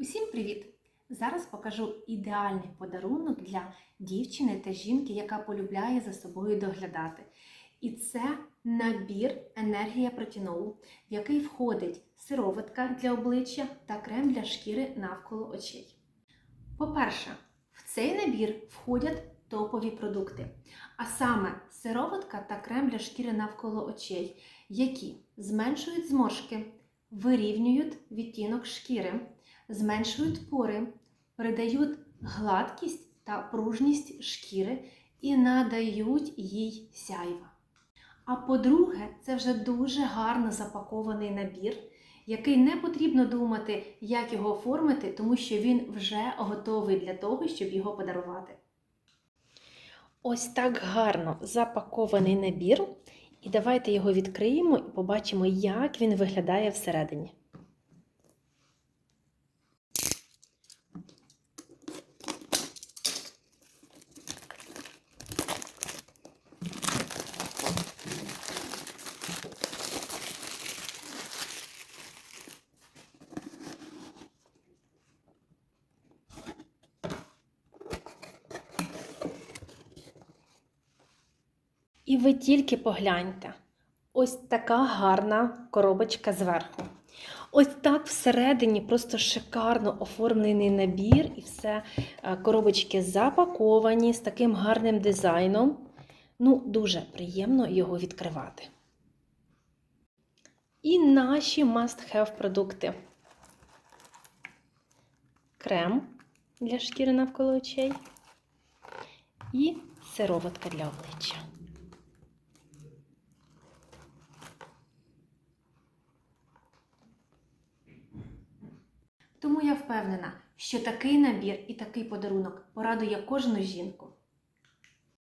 Усім привіт! Зараз покажу ідеальний подарунок для дівчини та жінки, яка полюбляє за собою доглядати. І це набір енергія протінолу, в який входить сироватка для обличчя та крем для шкіри навколо очей. По-перше, в цей набір входять топові продукти, а саме сироватка та крем для шкіри навколо очей, які зменшують зморшки, вирівнюють відтінок шкіри, зменшують пори, придають гладкість та пружність шкіри і надають їй сяйва. А по-друге, це вже дуже гарно запакований набір, який не потрібно думати, як його оформити, тому що він вже готовий для того, щоб його подарувати. Ось так гарно запакований набір. І давайте його відкриємо і побачимо, як він виглядає всередині. І ви тільки погляньте. Ось така гарна коробочка зверху. Ось так всередині просто шикарно оформлений набір, і все е, коробочки запаковані з таким гарним дизайном. Ну, дуже приємно його відкривати. І наші must-have продукти. Крем для шкіри навколо очей і сироватка для обличчя. Тому я впевнена, що такий набір і такий подарунок порадує кожну жінку.